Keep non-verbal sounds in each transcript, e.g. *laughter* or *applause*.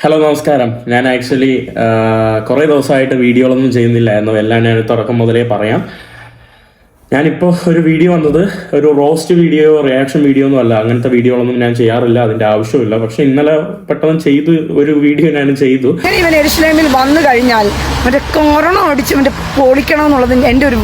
Hello നമസ്കാരം. ഞാൻ actually കുറേ ദിവസമായിട്ട് വീഡിയോകളൊന്നും ചെയ്യുന്നില്ലായിരുന്നു എല്ലാം ഞാൻ തുടക്കം മുതലേ പറയാം. ഞാനിപ്പോൾ ഒരു വീഡിയോ വന്നത് ഒരു റോസ്റ്റ് വീഡിയോ റിയാക്ഷൻ വീഡിയോ ഒന്നും അല്ല. അങ്ങനത്തെ വീഡിയോകളൊന്നും ഞാൻ ചെയ്യാറില്ല അതിന്റെ ആവശ്യമില്ല പക്ഷെ ഇന്നലെ പെട്ടെന്ന് ചെയ്തു ഒരു വീഡിയോ ഞാൻ ചെയ്തു. ഇവൻ എരുസലേമിൽ വന്നു കഴിഞ്ഞാൽ മറ്റേ കൊറോണ അടിച്ച് മറ്റേ പൊളിക്കണം എന്നുള്ളത് എന്റെ ഒരു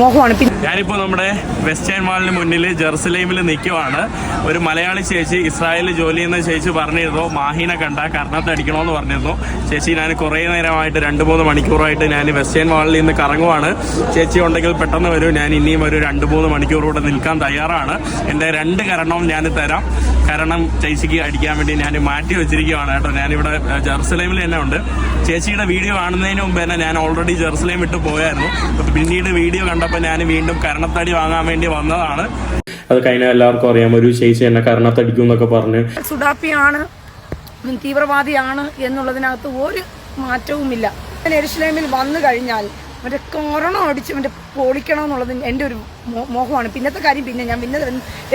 മോഹമാണ്. ഞാനിപ്പോ ഞാനിപ്പോൾ നമ്മുടെ വെസ്റ്റേൺ മാളിന് മുന്നിൽ ജെറുസലേമിൽ നിൽക്കുവാണ് ഒരു മലയാളി ചേച്ചി ഇസ്രായേലിൽ ജോലി ചെയ്യുന്ന ചേച്ചി പറഞ്ഞിരുന്നു മാഹീനെ കണ്ട കർണത്തടിക്കണമെന്ന് പറഞ്ഞിരുന്നു. ചേച്ചി ഞാൻ കുറേ നേരമായിട്ട് രണ്ട് മൂന്ന് മണിക്കൂറായിട്ട് ഞാൻ വെസ്റ്റേൺ മാളിൽ നിന്ന് കറങ്ങുവാണ്. ചേച്ചി ഉണ്ടെങ്കിൽ പെട്ടെന്ന് വരും ഞാൻ ഇനിയും ഒരു രണ്ട് മൂന്ന് മണിക്കൂർ കൂടെ നിൽക്കാൻ തയ്യാറാണ്. എന്റെ രണ്ട് കരണവും ഞാൻ തരാം. കരണം ചേച്ചിക്ക് അടിക്കാൻ വേണ്ടി ഞാൻ മാറ്റി വെച്ചിരിക്കുകയാണ് കേട്ടോ. ഞാനിവിടെ ജെറുസലേമിൽ തന്നെ ഉണ്ട്. ചേച്ചിയുടെ വീഡിയോ കാണുന്നതിന് മുമ്പ് തന്നെ ഞാൻ ഓൾറെഡി ജെറുസലേം വിട്ട് പോയായിരുന്നു. അപ്പൊ പിന്നീട് വീഡിയോ കണ്ടപ്പോൾ ഞാൻ വീണ്ടും കരണത്തടി വാങ്ങാൻ വേണ്ടി വന്നതാണ്. അത് കഴിഞ്ഞാൽ എല്ലാവർക്കും അറിയാം ഒരു ചേച്ചി എന്നെ കരണത്തടിക്കും എന്നൊക്കെ പറഞ്ഞ്. സുഡാപ്പിയാണ് തീവ്രവാദിയാണ് എന്നുള്ളതിനകത്ത് ഒരു മാറ്റവുമില്ല. ഞാൻ എരുസലേമിൽ വന്നു കഴിഞ്ഞാൽ മറ്റേ കൊറോണ അടിച്ച് മറ്റേ പൊളിക്കണം എന്നുള്ളത് എന്റെ ഒരു മോഹമാണ്. പിന്നത്തെ കാര്യം പിന്നെ ഞാൻ പിന്നെ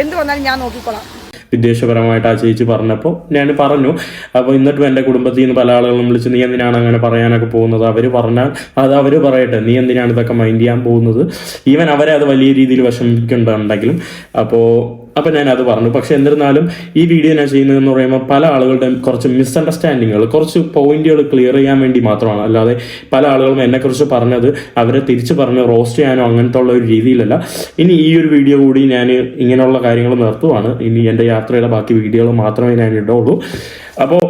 എന്ത് വന്നാലും ഞാൻ നോക്കിക്കോളാം. വിദ്വേഷപരമായിട്ട് ആ ചേച്ചി പറഞ്ഞപ്പോൾ ഞാൻ പറഞ്ഞു അപ്പോൾ എന്നിട്ടും എന്റെ കുടുംബത്തിൽ നിന്ന് പല ആളുകളും വിളിച്ച് നീ എന്തിനാണ് അങ്ങനെ പറയാനൊക്കെ പോകുന്നത്? അവർ പറഞ്ഞാൽ അത് അവർ പറയട്ടെ നീ എന്തിനാണ് ഇതൊക്കെ മൈൻഡ് ചെയ്യാൻ പോകുന്നത്? ഈവൻ അവരെ അത് വലിയ രീതിയിൽ വിഷമിക്കുന്നുണ്ടെങ്കിലും അപ്പോൾ അപ്പം ഞാൻ അത് പറഞ്ഞു. പക്ഷെ എന്നിരുന്നാലും ഈ വീഡിയോ ഞാൻ ചെയ്യുന്നതെന്ന് പറയുമ്പോൾ പല ആളുകളുടെ കുറച്ച് മിസ്അണ്ടർസ്റ്റാൻഡിങ്ങുകൾ കുറച്ച് പോയിന്റുകൾ ക്ലിയർ ചെയ്യാൻ വേണ്ടി മാത്രമാണ്. അല്ലാതെ പല ആളുകളും എന്നെക്കുറിച്ച് പറഞ്ഞത് അവരെ തിരിച്ച് പറഞ്ഞ് റോസ്റ്റ് ചെയ്യാനോ അങ്ങനത്തെ ഉള്ള ഒരു രീതിയിലല്ല. ഇനി ഈ ഒരു വീഡിയോ കൂടി ഞാൻ ഇങ്ങനെയുള്ള കാര്യങ്ങൾ നിർത്തുവാണ്. ഇനി എന്റെ യാത്രയുടെ ബാക്കി വീഡിയോകൾ മാത്രമേ ഞാൻ ഇടുള്ളൂ. അപ്പോൾ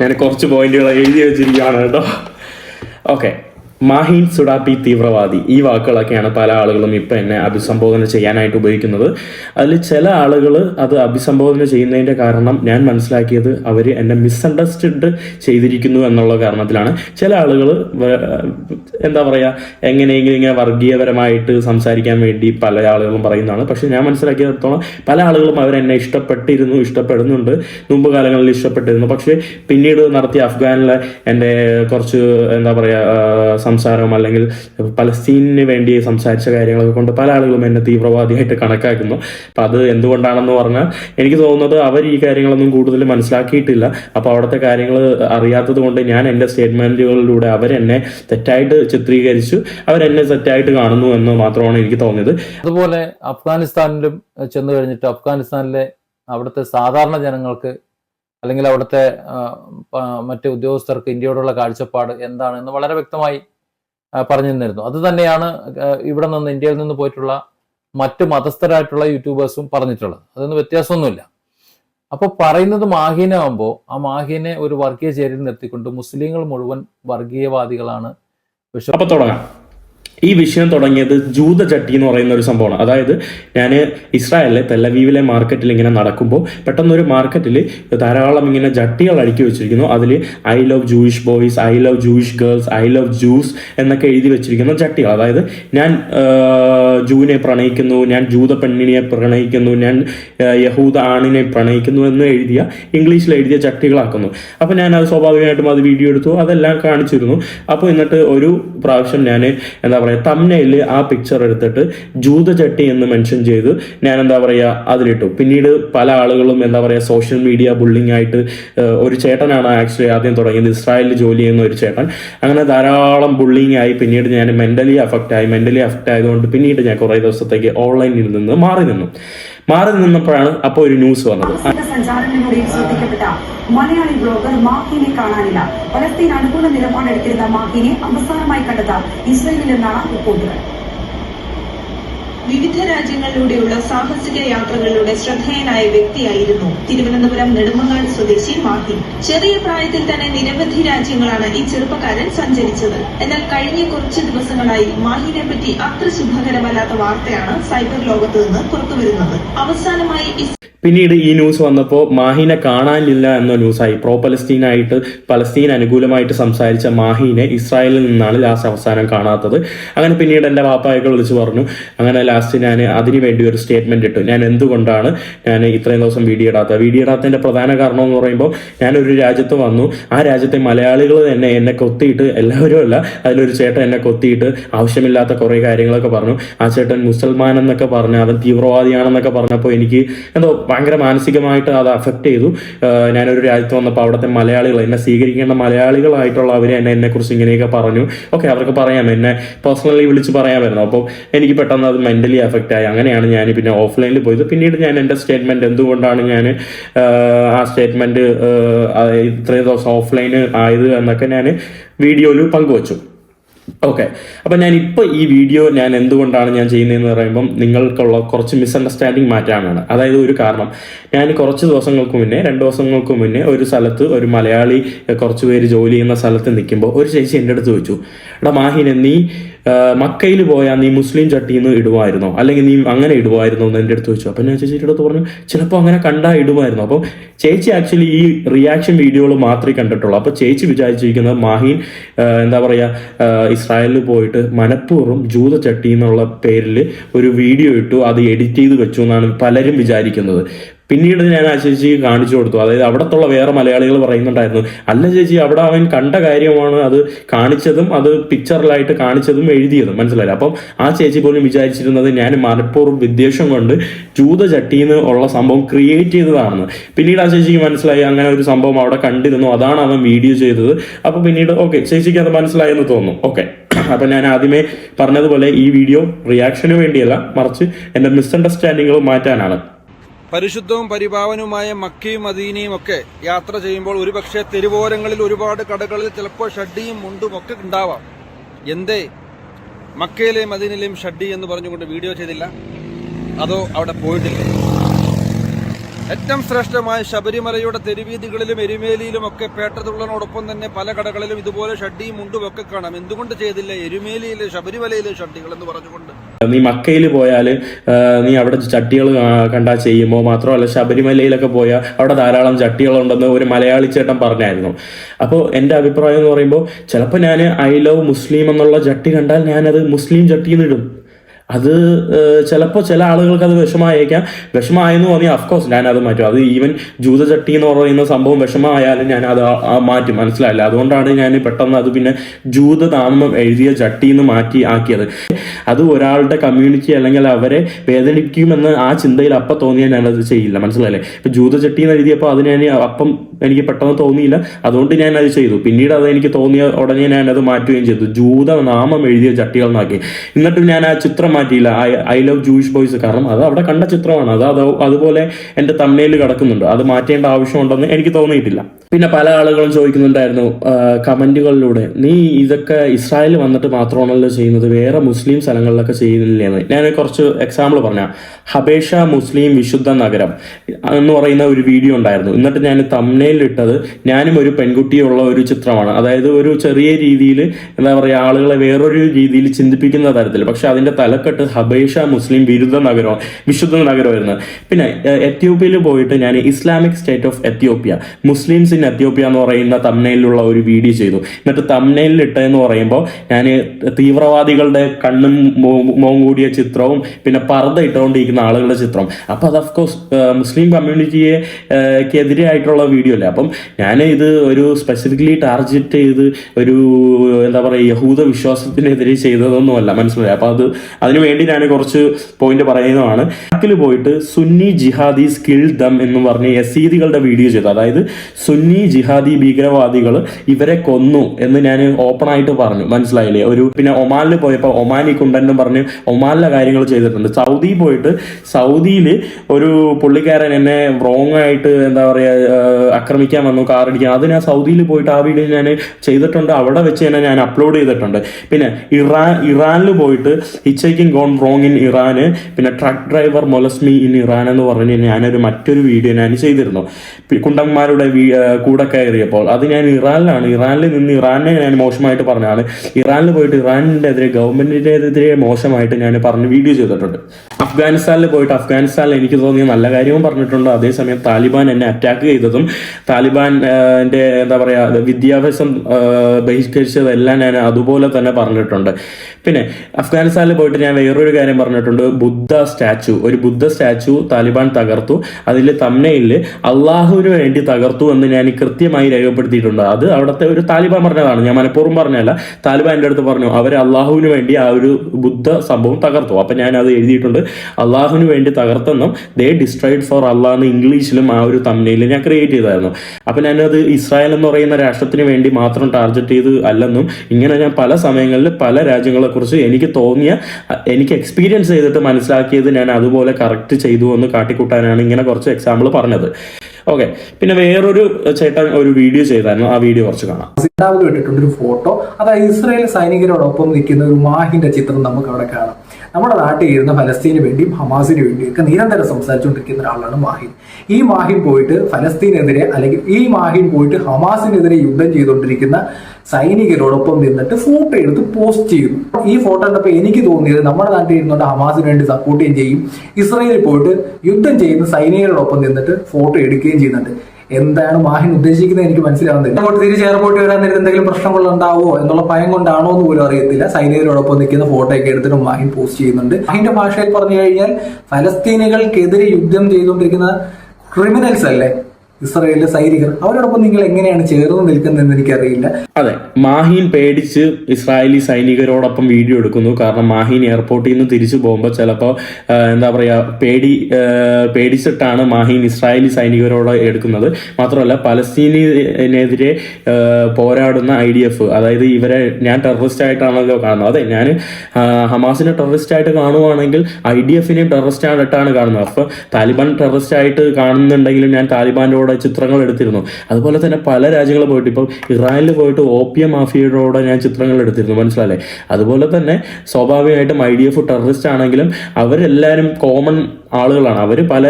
ഞാൻ കുറച്ച് പോയിന്റുകൾ എഴുതി വെച്ചിരിക്കുകയാണ് കേട്ടോ. ഓക്കെ മാഹീൻ സുഡാപ്പി തീവ്രവാദി. ഈ വാക്കുകളൊക്കെയാണ് പല ആളുകളും ഇപ്പം എന്നെ അഭിസംബോധന ചെയ്യാനായിട്ട് ഉപയോഗിക്കുന്നത്. അതിൽ ചില ആളുകൾ അത് അഭിസംബോധന ചെയ്യുന്നതിന്റെ കാരണം ഞാൻ മനസ്സിലാക്കിയത് അവർ എന്നെ മിസ്അണ്ടർസ്റ്റുഡ് ചെയ്തിരിക്കുന്നു എന്നുള്ള കാരണത്തിലാണ്. ചില ആളുകൾ എന്താ പറയുക എങ്ങനെയെങ്കിലും ഇങ്ങനെ വർഗീയപരമായിട്ട് സംസാരിക്കാൻ വേണ്ടി പല ആളുകളും പറയുന്നതാണ്. പക്ഷെ ഞാൻ മനസ്സിലാക്കിയിടത്തോളം പല ആളുകളും അവരെന്നെ ഇഷ്ടപ്പെട്ടിരുന്നു ഇഷ്ടപ്പെടുന്നുണ്ട്. മുമ്പ് കാലങ്ങളിൽ ഇഷ്ടപ്പെട്ടിരുന്നു. പക്ഷേ പിന്നീട് നടത്തിയ അഫ്ഗാനിലെ എന്റെ കുറച്ച് എന്താ പറയുക സംസാരം അല്ലെങ്കിൽ പലസ്തീനിന് വേണ്ടി സംസാരിച്ച കാര്യങ്ങളൊക്കെ കൊണ്ട് പല ആളുകളും എന്നെ തീവ്രവാദിയായിട്ട് കണക്കാക്കുന്നു. അപ്പം അത് എന്തുകൊണ്ടാണെന്ന് പറഞ്ഞാൽ എനിക്ക് തോന്നുന്നത് അവർ ഈ കാര്യങ്ങളൊന്നും കൂടുതൽ മനസ്സിലാക്കിയിട്ടില്ല. അപ്പോൾ അവിടുത്തെ കാര്യങ്ങൾ അറിയാത്തത് കൊണ്ട് ഞാൻ എന്റെ സ്റ്റേറ്റ്മെന്റുകളിലൂടെ അവരെന്നെ തെറ്റായിട്ട് ചിത്രീകരിച്ചു. അവരെന്നെ തെറ്റായിട്ട് കാണുന്നു എന്ന് മാത്രമാണ് എനിക്ക് തോന്നിയത്. അതുപോലെ അഫ്ഗാനിസ്ഥാനിലും ചെന്ന് കഴിഞ്ഞിട്ട് അഫ്ഗാനിസ്ഥാനിലെ അവിടുത്തെ സാധാരണ ജനങ്ങൾക്ക് അല്ലെങ്കിൽ അവിടുത്തെ മറ്റ് ഉദ്യോഗസ്ഥർക്ക് ഇന്ത്യയോടുള്ള കാഴ്ചപ്പാട് എന്താണ് എന്ന് വളരെ വ്യക്തമായി പറഞ്ഞു തന്നിരുന്നു അത് തന്നെയാണ് ഇവിടെ നിന്ന് ഇന്ത്യയിൽ നിന്ന് പോയിട്ടുള്ള മറ്റു മതസ്ഥരായിട്ടുള്ള യൂട്യൂബേഴ്സും പറഞ്ഞിട്ടുള്ളത്. അതൊന്നും വ്യത്യാസമൊന്നുമില്ല. അപ്പോൾ പറയുന്നത് മാഹീനാകുമ്പോൾ ആ മാഹീനെ ഒരു വർഗീയ ചേരിയിൽ നിർത്തിക്കൊണ്ട് മുസ്ലിങ്ങൾ മുഴുവൻ വർഗീയവാദികളാണ് തുടങ്ങാം. ഈ വിഷയം തുടങ്ങിയത് ജൂത ചട്ടി എന്ന് പറയുന്ന ഒരു സംഭവമാണ്. അതായത് ഞാൻ ഇസ്രായേലിലെ തെല്ലവീവിലെ മാർക്കറ്റിൽ ഇങ്ങനെ നടക്കുമ്പോൾ പെട്ടെന്ന് ഒരു മാർക്കറ്റിൽ ധാരാളം ഇങ്ങനെ ജട്ടികൾ അടുക്കി വെച്ചിരിക്കുന്നു. അതിൽ I love Jewish boys I love Jewish girls I love Jews എന്നൊക്കെ എഴുതി വെച്ചിരിക്കുന്ന ജട്ടികൾ. അതായത് ഞാൻ ജൂവിനെ പ്രണയിക്കുന്നു ഞാൻ ജൂത പെണ്ണിനെ പ്രണയിക്കുന്നു ഞാൻ യഹൂദ ആണിനെ പ്രണയിക്കുന്നു എന്ന് എഴുതിയ ഇംഗ്ലീഷിൽ എഴുതിയ ചട്ടികളാക്കുന്നു അപ്പോൾ ഞാൻ അത് സ്വാഭാവികമായിട്ടും അത് വീഡിയോ എടുത്തു അതെല്ലാം കാണിച്ചിരുന്നു. അപ്പോൾ എന്നിട്ട് ഒരു പ്രാവശ്യം ഞാൻ എന്താ പറയുക തമ്മനയിൽ ആ പിക്ചർ എടുത്തിട്ട് ജൂതചട്ടി എന്ന് മെൻഷൻ ചെയ്ത് ഞാൻ എന്താ പറയുക അതിലിട്ടു. പിന്നീട് പല ആളുകളും എന്താ പറയുക സോഷ്യൽ മീഡിയ ബുള്ളിങ് ആയിട്ട് ഒരു ചേട്ടനാണ് ആക്ച്വലി ആദ്യം തുടങ്ങിയത് ഇസ്രായേലിൽ ജോലി ചെയ്യുന്ന ഒരു ചേട്ടൻ. അങ്ങനെ ധാരാളം ബുള്ളിങ് ആയി പിന്നീട് ഞാൻ മെന്റലി അഫക്റ്റ് ആയി മെന്റലി അഫക്റ്റ് ആയതുകൊണ്ട് പിന്നീട് ഞാൻ കുറേ ദിവസത്തേക്ക് ഓൺലൈനിൽ നിന്ന് മാറി നിന്നു. മാറി നിന്നപ്പോഴാണ് അപ്പോൾ ഒരു ന്യൂസ് വന്നത്. മലയാളി ബ്ലോഗർ മാഹിനെ കാണാനില്ല. പലസ്തീൻ അനുകൂല നിലപാടെടുത്തിരുന്ന മാഹിനെ അവസാനമായി കണ്ടത് ഇസ്രയേലിൽ നിന്നാണ് റിപ്പോർട്ടുകൾ. വിവിധ രാജ്യങ്ങളിലൂടെയുള്ള സാഹസിക യാത്രകളിലൂടെ ശ്രദ്ധേയനായ വ്യക്തിയായിരുന്നു തിരുവനന്തപുരം നെടുമങ്ങാട് സ്വദേശി മാഹി. ചെറിയ പ്രായത്തിൽ തന്നെ നിരവധി രാജ്യങ്ങളാണ് ഈ ചെറുപ്പക്കാരൻ സഞ്ചരിച്ചത്. എന്നാൽ കഴിഞ്ഞ കുറച്ച് ദിവസങ്ങളായി മാഹിനെ പറ്റി അത്ര ശുഭകരമല്ലാത്ത വാർത്തയാണ് സൈബർ ലോകത്ത് നിന്ന് പുറത്തുവരുന്നത്. അവസാനമായി പിന്നീട് ഈ ന്യൂസ് വന്നപ്പോൾ മാഹിനെ കാണാനില്ല എന്ന ന്യൂസായി. പ്രോ പലസ്തീനായിട്ട് പലസ്തീൻ അനുകൂലമായിട്ട് സംസാരിച്ച മാഹിനെ ഇസ്രായേലിൽ നിന്നാണ് ലാസ്റ്റ് അവസാനം കാണാത്തത്. അങ്ങനെ പിന്നീട് എന്റെ വാപ്പായൊക്കെ വിളിച്ച് പറഞ്ഞു അങ്ങനെ ലാസ്റ്റ് ഞാൻ അതിന് വേണ്ടി ഒരു സ്റ്റേറ്റ്മെന്റ് ഇട്ടു. ഞാൻ എന്തുകൊണ്ടാണ് ഞാൻ ഇത്രയും ദിവസം വീഡിയോ ഇടാത്തത്? വീഡിയോ ഇടാത്തതിന്റെ പ്രധാന കാരണം എന്ന് പറയുമ്പോൾ ഞാനൊരു രാജ്യത്ത് വന്നു. ആ രാജ്യത്തെ മലയാളികൾ തന്നെ എന്നെ കൊത്തിയിട്ട് എല്ലാവരും അല്ല അതിലൊരു ചേട്ടൻ എന്നെ കൊത്തിയിട്ട് ആവശ്യമില്ലാത്ത കുറേ കാര്യങ്ങളൊക്കെ പറഞ്ഞു. ആ ചേട്ടൻ മുസൽമാൻ എന്നൊക്കെ പറഞ്ഞു അവൻ തീവ്രവാദിയാണെന്നൊക്കെ പറഞ്ഞപ്പോൾ എനിക്ക് എന്തോ ഭയങ്കര മാനസികമായിട്ട് അത് അഫക്റ്റ് ചെയ്തു. ഞാനൊരു രാജ്യത്ത് വന്നപ്പോൾ അവിടുത്തെ മലയാളികൾ എന്നെ സ്വീകരിക്കേണ്ട മലയാളികളായിട്ടുള്ള അവർ എന്നെ എന്നെക്കുറിച്ച് ഇങ്ങനെയൊക്കെ പറഞ്ഞു. ഓക്കെ അവർക്ക് പറയാം. എന്നെ പേഴ്സണലി വിളിച്ച് പറയാമായിരുന്നു അപ്പോൾ എനിക്ക് പെട്ടെന്ന് അത് മെന്റലി അഫക്റ്റ് ആയി. അങ്ങനെയാണ് ഞാൻ പിന്നെ ഓഫ്ലൈനിൽ പോയത്. പിന്നീട് ഞാൻ എന്റെ സ്റ്റേറ്റ്മെന്റ് എന്തുകൊണ്ടാണ് ഞാൻ ആ സ്റ്റേറ്റ്മെന്റ് ഇത്രയും ദിവസം ഓഫ്ലൈന് ആയത് എന്നൊക്കെ ഞാൻ വീഡിയോയിൽ പങ്കുവച്ചു. ഓക്കെ അപ്പം ഞാൻ ഇപ്പോൾ ഈ വീഡിയോ ഞാൻ എന്തുകൊണ്ടാണ് ഞാൻ ചെയ്യുന്നതെന്ന് പറയുമ്പം നിങ്ങൾക്കുള്ള കുറച്ച് മിസ്അണ്ടർസ്റ്റാൻഡിങ് മാറ്റാനാണ്. അതായത് ഒരു കാരണം. ഞാൻ കുറച്ച് ദിവസങ്ങൾക്ക് മുന്നേ രണ്ട് ദിവസങ്ങൾക്ക് മുന്നേ ഒരു സ്ഥലത്ത് ഒരു മലയാളി കുറച്ച് പേര് ജോലി ചെയ്യുന്ന സ്ഥലത്ത് നിൽക്കുമ്പോൾ ഒരു ചേച്ചി എന്റെ അടുത്ത് ചോദിച്ചു എടാ മാഹിനെ നീ മക്കയിൽ പോയാൽ നീ മുസ്ലിം ചട്ടിന്ന് ഇടുമായിരുന്നോ? അല്ലെങ്കിൽ നീ അങ്ങനെ ഇടുമായിരുന്നോ എന്ന് എന്റെ അടുത്ത് ചോദിച്ചു. അപ്പം ഞാൻ ചേച്ചിയുടെ അടുത്ത് പറഞ്ഞു ചിലപ്പോൾ അങ്ങനെ കണ്ടാ ഇടുമായിരുന്നു. അപ്പം ചേച്ചി ആക്ച്വലി ഈ റിയാക്ഷൻ വീഡിയോകൾ മാത്രമേ കണ്ടിട്ടുള്ളൂ. അപ്പോൾ ചേച്ചി വിചാരിച്ചിരിക്കുന്നത് മാഹിൻ എന്താ പറയുക ഇസ്രായേലിൽ പോയിട്ട് മനഃപൂർവം ജൂത ചട്ടി എന്നുള്ള പേരിൽ ഒരു വീഡിയോ ഇട്ടു അത് എഡിറ്റ് ചെയ്ത് വെച്ചു എന്നാണ് പലരും വിചാരിക്കുന്നത്. പിന്നീട് ഞാൻ ആ ചേച്ചിക്ക് കാണിച്ചു കൊടുത്തു. അതായത് അവിടത്തുള്ള വേറെ മലയാളികൾ പറയുന്നുണ്ടായിരുന്നു അല്ല ചേച്ചി അവിടെ അവൻ കണ്ട കാര്യമാണ് അത് കാണിച്ചതും അത് പിക്ചറിലായിട്ട് കാണിച്ചതും എഴുതിയതും. മനസ്സിലായില്ല? അപ്പം ആ ചേച്ചി പോലും വിചാരിച്ചിരുന്നത് ഞാൻ മനഃപൂർവം വിദ്വേഷം കൊണ്ട് ജൂത ചട്ടിന്ന് ഉള്ള സംഭവം ക്രിയേറ്റ് ചെയ്തതാണെന്ന്. പിന്നീട് ആ ചേച്ചിക്ക് മനസ്സിലായി അങ്ങനെ ഒരു സംഭവം അവിടെ കണ്ടിരുന്നു അതാണ് അവൻ വീഡിയോ ചെയ്തത്. അപ്പോൾ പിന്നീട് ഓക്കെ ചേച്ചിക്ക് അത് മനസ്സിലായെന്ന് തോന്നുന്നു. ഓക്കെ. *clears throat* അപ്പം ഞാൻ ആദ്യമേ പറഞ്ഞതുപോലെ ഈ വീഡിയോ റിയാക്ഷന് വേണ്ടിയല്ല മറിച്ച് എന്റെ മിസ്അണ്ടർസ്റ്റാൻഡിങ്ങുകൾ മാറ്റാനാണ്. പരിശുദ്ധവും പരിപാവനവുമായ മക്കയും മദീനയും ഒക്കെ യാത്ര ചെയ്യുമ്പോൾ ഒരുപക്ഷെ തെരുവോരങ്ങളിൽ ഒരുപാട് കടകളിൽ ചിലപ്പോൾ ഷഡ്ഡിയും മുണ്ടും ഒക്കെ ഉണ്ടാവാം. എന്തേ? മക്കയിലെയും മദീനയിലെയും ഷഡ്ഡി എന്ന് പറഞ്ഞുകൊണ്ട് വീഡിയോ ചെയ്തില്ല. അതോ അവിടെ പോയിട്ടില്ല. ഏറ്റവും ശ്രേഷ്ഠമായ ശബരിമലയുടെ തെരുവീതികളിലും എരുമേലിയിലും ഒക്കെ പേട്ടതുള്ളനോടൊപ്പം തന്നെ പല കടകളിലും ഇതുപോലെ ഷഡ്ഡിയും മുണ്ടും ഒക്കെ കാണാം. എന്തുകൊണ്ട് ചെയ്തില്ല? എരുമേലിയിലെ ശബരിമലയിലെ ഷഡ്ഡികൾ എന്ന് പറഞ്ഞുകൊണ്ട്. നീ മക്കയിൽ പോയാൽ നീ അവിടെ ചട്ടികൾ കണ്ടാൽ ചെയ്യുമോ? മാത്രമല്ല ശബരിമലയിലൊക്കെ പോയാൽ അവിടെ ധാരാളം ചട്ടികളുണ്ടെന്ന് ഒരു മലയാളി ചേട്ടൻ പറഞ്ഞായിരുന്നു. അപ്പോൾ എന്റെ അഭിപ്രായം എന്ന് പറയുമ്പോൾ ചിലപ്പോൾ ഞാൻ ഐ ലവ് മുസ്ലിം എന്നുള്ള ചട്ടി കണ്ടാൽ ഞാനത് മുസ്ലിം ചട്ടി ഇടും. അത് ചിലപ്പോൾ ചില ആളുകൾക്ക് അത് വിഷമായേക്കാം. വിഷമായെന്ന് പറഞ്ഞാൽ അഫ്കോഴ്സ് ഞാൻ അത് മാറ്റും. അത് ഈവൻ ജൂതചട്ടി എന്ന് പറയുന്ന സംഭവം വിഷമമായാലും ഞാൻ അത് മാറ്റും. മനസ്സിലായില്ല? അതുകൊണ്ടാണ് ഞാൻ പെട്ടെന്ന് അത് പിന്നെ ജൂത നാമം എഴുതിയ ചട്ടി എന്ന് മാറ്റി ആക്കിയത്. അത് ഒരാളുടെ കമ്മ്യൂണിറ്റി അല്ലെങ്കിൽ അവരെ വേദനിക്കുമെന്ന് ആ ചിന്തയിൽ അപ്പം തോന്നിയാൽ ഞാനത് ചെയ്യില്ല. മനസ്സിലായില്ലേ? ഇപ്പൊ ജൂതചട്ടി എന്ന് എഴുതിയപ്പോൾ അത് ഞാൻ അപ്പം എനിക്ക് പെട്ടെന്ന് തോന്നിയില്ല. അതുകൊണ്ട് ഞാൻ അത് ചെയ്തു. പിന്നീട് അത് എനിക്ക് തോന്നിയ ഉടനെ ഞാൻ അത് മാറ്റുകയും ചെയ്തു. ജൂത നാമം എഴുതിയ ചട്ടികൾ എന്നാക്കി. എന്നിട്ടും ഞാൻ ആ ചിത്രം മാറ്റിയില്ല. I love Jewish boys. കാരണം അത് അവിടെ കണ്ട ചിത്രമാണ്. അത് അത് അതുപോലെ എന്റെ തമ്മയിൽ കിടക്കുന്നുണ്ട്. അത് മാറ്റേണ്ട ആവശ്യമുണ്ടെന്ന് എനിക്ക് തോന്നിയിട്ടില്ല. പിന്നെ പല ആളുകളും ചോദിക്കുന്നുണ്ടായിരുന്നു കമന്റുകളിലൂടെ നീ ഇതൊക്കെ ഇസ്രായേൽ വന്നിട്ട് മാത്രമാണല്ലോ ചെയ്യുന്നത്. വേറെ മുസ്ലിം സ്ഥലങ്ങളിലൊക്കെ ചെയ്യുന്നില്ലേന്ന്. ഞാൻ കുറച്ച് എക്സാമ്പിൾ പറഞ്ഞ. ഹബേഷ മുസ്ലിം വിശുദ്ധ നഗരം എന്ന് പറയുന്ന ഒരു വീഡിയോ ഉണ്ടായിരുന്നു. എന്നിട്ട് ഞാൻ തമ്മനയിൽ ഇട്ടത് ഞാനും ഒരു പെൺകുട്ടിയുള്ള ഒരു ചിത്രമാണ്. അതായത് ഒരു ചെറിയ രീതിയിൽ എന്താ പറയുക ആളുകളെ വേറൊരു രീതിയിൽ ചിന്തിപ്പിക്കുന്ന തരത്തിൽ. പക്ഷെ അതിന്റെ തലക്കെട്ട് ഹബേഷ മുസ്ലിം വിരുദ്ധ നഗരം വിശുദ്ധ നഗരമായിരുന്നു. പിന്നെ എത്യോപ്യയിൽ പോയിട്ട് ഞാൻ Islamic State of Ethiopia Muslims in Ethiopia എന്ന് പറയുന്ന തമ്മനയിലുള്ള ഒരു വീഡിയോ ചെയ്തു. എന്നിട്ട് തമ്മനയിൽ ഇട്ടതെന്ന് പറയുമ്പോൾ ഞാൻ തീവ്രവാദികളുടെ കണ്ണും മോം കൂടിയ ചിത്രവും പിന്നെ പർദ്ദ ഇട്ടുകൊണ്ടിരിക്കുന്ന ആളുകളുടെ ചിത്രം. അപ്പോൾ അത് ഓഫ് കോഴ്സ് മുസ്ലിം കമ്മ്യൂണിറ്റിയെ എതിരെ ആയിട്ടുള്ള വീഡിയോ അല്ലേ? അപ്പം ഞാൻ ഇത് ഒരു സ്പെസിഫിക്കലി ടാർഗറ്റ് ചെയ്ത് ഒരു എന്താ പറയുക യഹൂദ വിശ്വാസത്തിനെതിരെ ചെയ്തതൊന്നുമല്ല മനസ്സിലായി? അപ്പം അത് അതിനു വേണ്ടി ഞാൻ കുറച്ച് പോയിന്റ് പറയുന്നതാണ്. ഇറാഖിൽ പോയിട്ട് സുന്നി ജിഹാദി സ്കിൽ ദം എന്ന് പറഞ്ഞ് യസീദികളുടെ വീഡിയോ ചെയ്തു. അതായത് സുന്നി ജിഹാദി ഭീകരവാദികൾ ഇവരെ കൊന്നു എന്ന് ഞാൻ ഓപ്പൺ ആയിട്ട് പറഞ്ഞു. മനസ്സിലായില്ലേ? ഒരു പിന്നെ ഒമാനിൽ പോയപ്പോൾ ഒമാനി കുണ്ടെന്നും പറഞ്ഞ് ഒമാനിലെ കാര്യങ്ങൾ ചെയ്തിട്ടുണ്ട്. സൗദി പോയിട്ട് സൗദിയിൽ ഒരു പുള്ളിക്കാരൻ എന്നെ റോങ് ആയിട്ട് എന്താ പറയുക ആക്രമിക്കാൻ വന്നു കാറടിക്കാൻ അത് ഞാൻ സൗദിയിൽ പോയിട്ട് ആ വീഡിയോ ഞാൻ ചെയ്തിട്ടുണ്ട്. അവിടെ വെച്ച് തന്നെ ഞാൻ അപ്ലോഡ് ചെയ്തിട്ടുണ്ട്. പിന്നെ ഇറാൻ ഇറാനിൽ പോയിട്ട് ഹിച്ചൈക്കിംഗ് ഗോൺ റോങ് ഇൻ ഇറാന് പിന്നെ ട്രക്ക് ഡ്രൈവർ മൊലസ്മി ഇൻ ഇറാൻ എന്ന് പറഞ്ഞ് ഞാനൊരു മറ്റൊരു വീഡിയോ ഞാൻ ചെയ്തിരുന്നു. കുണ്ടന്മാരുടെ കൂടെ കയറിയപ്പോൾ. അത് ഞാൻ ഇറാനിലാണ്. ഇറാനിൽ നിന്ന് ഇറാനെ ഞാൻ മോശമായിട്ട് പറഞ്ഞാണ്. ഇറാനിൽ പോയിട്ട് ഇറാനിന്റെ എതിരെ ഗവൺമെന്റിനെതിരെ മോശമായിട്ട് ഞാൻ പറഞ്ഞ് വീഡിയോ ചെയ്തിട്ടുണ്ട്. അഫ്ഗാനിസ്ഥാനിൽ പോയിട്ട് അഫ്ഗാനിസ്ഥാനിൽ എനിക്ക് തോന്നിയ നല്ല കാര്യവും പറഞ്ഞിട്ടുണ്ട്. അതേസമയം താലിബാൻ എന്നെ അറ്റാക്ക് ചെയ്തതും താലിബാൻ ന്റെ എന്താ പറയുക വിദ്യാഭ്യാസം ബഹിഷ്കരിച്ചതെല്ലാം ഞാൻ അതുപോലെ തന്നെ പറഞ്ഞിട്ടുണ്ട്. പിന്നെ അഫ്ഗാനിസ്ഥാനിൽ പോയിട്ട് ഞാൻ വേറൊരു കാര്യം പറഞ്ഞിട്ടുണ്ട്. ബുദ്ധ സ്റ്റാച്ചു. ഒരു ബുദ്ധ സ്റ്റാച്ചു താലിബാൻ തകർത്തു. അതിൽ തമ്മയിൽ അള്ളാഹുവിന് വേണ്ടി തകർത്തു എന്ന് ഞാൻ കൃത്യമായി രേഖപ്പെടുത്തിയിട്ടുണ്ട്. അത് അവിടുത്തെ ഒരു താലിബാൻ പറഞ്ഞതാണ്. ഞാൻ മനഃപൂർവം പറഞ്ഞല്ല താലിബാൻ എന്റെ അടുത്ത് പറഞ്ഞു അവർ അള്ളാഹുവിന് വേണ്ടി ആ ഒരു ബുദ്ധ സംഭവം തകർത്തു. അപ്പം ഞാൻ അത് എഴുതിയിട്ടുണ്ട്. അള്ളാഹുവിന് വേണ്ടി തകർത്തെന്നും ദേ ഡിസ്ട്രൈഡ് ഫോർ അള്ളാഹ് എന്ന് ഇംഗ്ലീഷിലും ആ ഒരു തമ്മയിൽ ഞാൻ ക്രിയേറ്റ് ചെയ്തായിരുന്നു. അപ്പം ഞാനത് ഇസ്രായേൽ എന്ന് പറയുന്ന രാഷ്ട്രത്തിന് വേണ്ടി മാത്രം ടാർഗറ്റ് ചെയ്ത് അല്ലെന്നും ഇങ്ങനെ ഞാൻ പല സമയങ്ങളിൽ പല രാജ്യങ്ങളെക്കുറിച്ച് എനിക്ക് തോന്നിയ എനിക്ക് എക്സ്പീരിയൻസ് ചെയ്തിട്ട് മനസ്സിലാക്കിയത് ഞാൻ അതുപോലെ കറക്റ്റ് ചെയ്തു എന്ന് കാട്ടിക്കൂട്ടാനാണ് ഇങ്ങനെ കുറച്ച് എക്സാമ്പിൾ പറഞ്ഞത്. ഓക്കെ പിന്നെ വേറൊരു ചേട്ടൻ ഒരു വീഡിയോ ചെയ്തായിരുന്നു. ആ വീഡിയോ കുറച്ച് കാണാം. ഇട്ടിട്ടുണ്ട് ഒരു ഫോട്ടോ അതായത് ഇസ്രായേൽ സൈനികരോടൊപ്പം നിൽക്കുന്ന ഒരു മാഹിന്റെ ചിത്രം നമുക്ക് അവിടെ കാണാം. നമ്മുടെ നാട്ടിൽ ഇരുന്ന ഫലസ്തീന് വേണ്ടിയും ഹമാസിന് വേണ്ടിയും ഒക്കെ നിരന്തരം സംസാരിച്ചുകൊണ്ടിരിക്കുന്ന ഒരാളാണ് മാഹിൻ. ഈ മാഹിൻ പോയിട്ട് ഫലസ്തീനെതിരെ അല്ലെങ്കിൽ ഈ മാഹിൻ പോയിട്ട് ഹമാസിനെതിരെ യുദ്ധം ചെയ്തുകൊണ്ടിരിക്കുന്ന സൈനികരോടൊപ്പം നിന്നിട്ട് ഫോട്ടോ എടുത്ത് പോസ്റ്റ് ചെയ്യുന്നു. ഈ ഫോട്ടോ കണ്ടപ്പോൾ എനിക്ക് തോന്നിയത് നമ്മുടെ നാട്ടിൽ ഇരുന്നുകൊണ്ട് ഹമാസിന് വേണ്ടി സപ്പോർട്ട് ചെയ്യുകയും ചെയ്യും. ഇസ്രായേലിൽ പോയിട്ട് യുദ്ധം ചെയ്യുന്ന സൈനികരോടൊപ്പം നിന്നിട്ട് ഫോട്ടോ എടുക്കുകയും ചെയ്യുന്നുണ്ട്. എന്താണ് മാഹിൻ ഉദ്ദേശിക്കുന്നത് എനിക്ക് മനസ്സിലാവുന്നില്ല. അങ്ങോട്ട് തിരിച്ച് എയർപോർട്ട് വരാൻ നേരത്തെ എന്തെങ്കിലും പ്രശ്നങ്ങൾ ഉണ്ടാവുമോ എന്നുള്ള ഭയം കൊണ്ടാണോ എന്ന് പോലും അറിയത്തില്ല. സൈനികരോടൊപ്പം നിൽക്കുന്ന ഫോട്ടോ ഒക്കെ എടുത്തിട്ട് മാഹിൻ പോസ്റ്റ് ചെയ്യുന്നുണ്ട്. മാഹിന്റെ ഭാഷയിൽ പറഞ്ഞു കഴിഞ്ഞാൽ ഫലസ്തീനികൾക്കെതിരെ യുദ്ധം ചെയ്തുകൊണ്ടിരിക്കുന്ന ക്രിമിനൽസ് അല്ലേ? ഇസ്രായേലിലെ സൈനികർ അവരോടൊപ്പം നിങ്ങൾ എങ്ങനെയാണ് ചേർന്ന് നിൽക്കുന്നതെന്ന് എനിക്കറിയില്ല. അതെ മാഹിൻ പേടിച്ച് ഇസ്രായേലി സൈനികരോടൊപ്പം വീഡിയോ എടുക്കുന്നു. കാരണം മാഹിൻ എയർപോർട്ടിൽ നിന്ന് തിരിച്ചു പോകുമ്പോൾ ചിലപ്പോൾ എന്താ പറയുക പേടി പേടിച്ചിട്ടാണ് മാഹീൻ ഇസ്രായേലി സൈനികരോട് എടുക്കുന്നത്. മാത്രമല്ല പലസ്തീനെതിരെ പോരാടുന്ന ഐ ഡി എഫ് അതായത് ഇവരെ ഞാൻ ടെററിസ്റ്റ് ആയിട്ടാണല്ലോ കാണുന്നത്. അതെ ഞാൻ ഹമാസിനെ ടെററിസ്റ്റ് ആയിട്ട് കാണുവാണെങ്കിൽ ഐ ഡി എഫിനെയും ടെററിസ്റ്റ് ആയിട്ടാണ് കാണുന്നത്. അപ്പോൾ താലിബാൻ ടെററിസ്റ്റ് ആയിട്ട് കാണുന്നുണ്ടെങ്കിലും ഞാൻ താലിബാന്റെ കൂടെ ചിത്രങ്ങൾ എടുത്തിരുന്നു. അതുപോലെ തന്നെ പല രാജ്യങ്ങളിൽ പോയിട്ട് ഇപ്പം ഇറാനിൽ പോയിട്ട് ഓപ്പിയ മാഫിയയോടെ ഞാൻ ചിത്രങ്ങൾ എടുത്തിരുന്നു. മനസ്സിലല്ലേ അതുപോലെ തന്നെ സ്വാഭാവികമായിട്ടും ഐ ഡി എഫ് ടെററിസ്റ്റ് ആണെങ്കിലും അവരെല്ലാവരും കോമൺ ആളുകളാണ്. അവർ പല